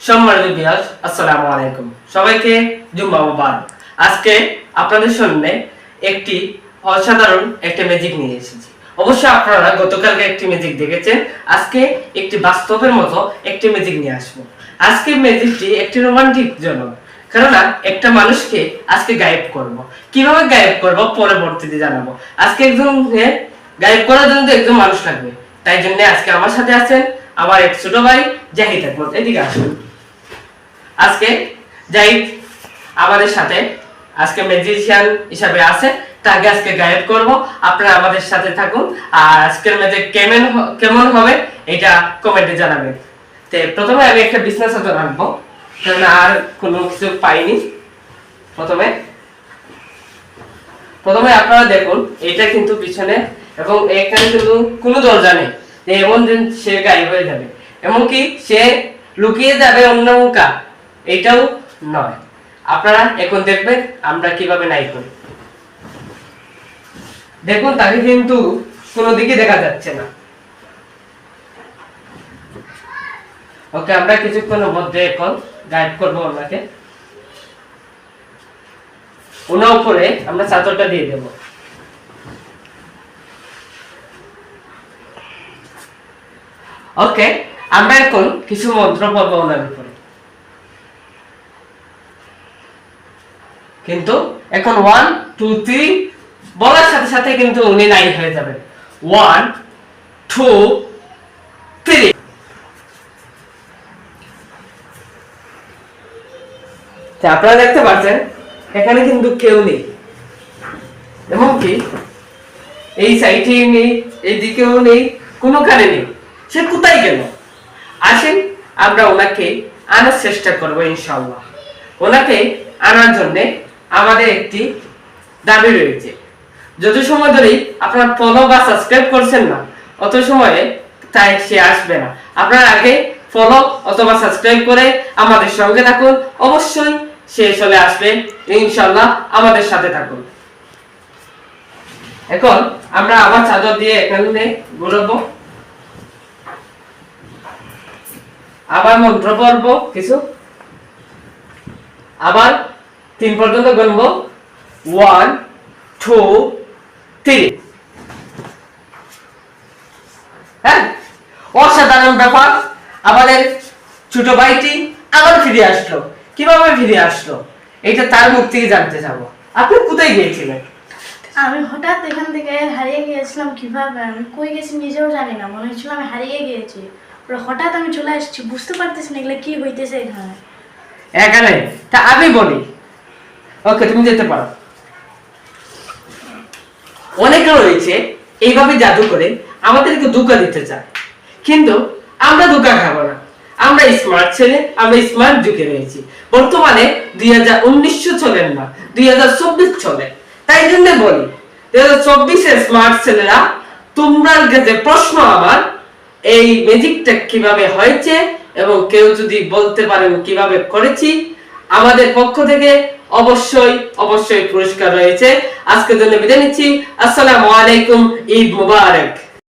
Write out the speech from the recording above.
আজকে একটি বাস্তবের মতো একটি নিয়ে আসব। আজকে একটি রোমান্টিক জনক কেননা একটা মানুষকে আজকে গায়েব করব। কীভাবে গায়েব করব পরবর্তীতে জানাব। আজকে একজন গায়েব করার জন্য একজন মানুষ লাগবে। তাই জন্য আজকে আমার সাথে আছেন আমার এক ছোট ভাই জাহিদ আকমত এদিকে আসুন। আজকে জাহিদ আমাদের সাথে, আজকে ম্যাজিশিয়ান হিসাবে আছে, তাকে আজকে গাইড করব। আপনারা আমাদের সাথে থাকুন। আর আজকের ম্যাচে কেমন কেমন হবে এটা কমেন্টে জানাবেন। তো প্রথমে আমি একটা বিজনেস হাতে রাখব। কারণ আর কোনো কিছু পাইনি। প্রথমে। প্রথমে আপনারা দেখুন, এটা কিন্তু পিছনে। এবং এখানে কিন্তু কোনো দরজা নেই। এমন দিন সে গায়েব হয়ে যাবে। এমনকি সে লুকিয়ে যাবে অন্য মুখা এটাও নয়। আপনারা এখন দেখবেন আমরা কীভাবে নাই করি। দেখুন, তাকে কিন্তু কোনো দিকে দেখা যাচ্ছে না। ওকে, আমরা কিছুক্ষণের মধ্যে এখন গাইড করব ওনাকে। ওনার উপরে আমরা চাদরটা দিয়ে দেব। ওকে আমরা এখন কিছু মন্ত্র পড়ব ওনার উপরে। কিন্তু এখন ওয়ান টু থ্রি বলার সাথে সাথে কিন্তু উনি নাই হয়ে যাবেন ওয়ান টু থ্রি আপনারা দেখতে পাচ্ছেন, এখানে কিন্তু কেউ নেই। এমনকি এই সাইডে নেই এই দিকেও নেই কোনোখানে নেই। সে কোথায় গেল? আসেন, আমরা ওনাকে আনার চেষ্টা করব ইনশাল্লাহ ওনাকে আনার জন্যে আমাদের একটি দাবি রয়েছে। যত সময় ধরেই আপনার ফলো বা সাবস্ক্রাইব করছেন না, অত সময়ে তাই সে আসবে না। আপনারা আগে ফলো অথবা সাবস্ক্রাইব করে আমাদের সঙ্গে থাকুন। অবশ্যই সে চলে আসবে। ইনশাল্লাহ আমাদের সাথে থাকুন। এখন আমরা আবার চাদর দিয়ে এখানে ঘুরবো আবার মন্ত্র পড়ব, কিছু? আবার তিন পর্যন্ত গুনবো ওয়ান টু থ্রি হ্যাঁ? অসাধারণ ব্যাপার। আমাদের ছোট ভাইটি আবার ফিরে আসলো। কীভাবে ফিরে আসলো? এটা তার মুখ থেকে জানতে চাবো। আপনি কোথায় গিয়েছিলেন? আমি হঠাৎ এখান থেকে হারিয়ে গিয়েছিলাম কীভাবে? আমি কই গেছি নিজেও জানি না। মনে হচ্ছিল আমি হারিয়ে গিয়েছি। হঠাৎ আমি চলে আসছি, বুঝতে পারতেছি না এগুলো কি হইতেছে। এখানে এখানে তা আমি বলি। ওকে, তুমি যেতে পারো। অনেকে রয়েছে, এইভাবে জাদু করে আমাদেরকে ধোকা দিতে চায়। কিন্তু আমরা ধোকা খাব না। আমরা স্মার্ট ছেলে, আমরা স্মার্ট যুগে রয়েছি। বর্তমানে দুই হাজার উনিশশো চলেন না, দুই হাজার চব্বিশ চলে। তাই জন্য বলি, দুই হাজার চব্বিশের স্মার্ট ছেলেরা তোমরা প্রশ্ন আমার এই ম্যাজিকটা কীভাবে হয়েছে এবং কেউ যদি বলতে পারেন কীভাবে করেছি, আমাদের পক্ষ থেকে অবশ্যই অবশ্যই পুরস্কার রয়েছে। আজকের জন্য বিদায় নিচ্ছি। আসসালামু আলাইকুম, ঈদ মুবারক।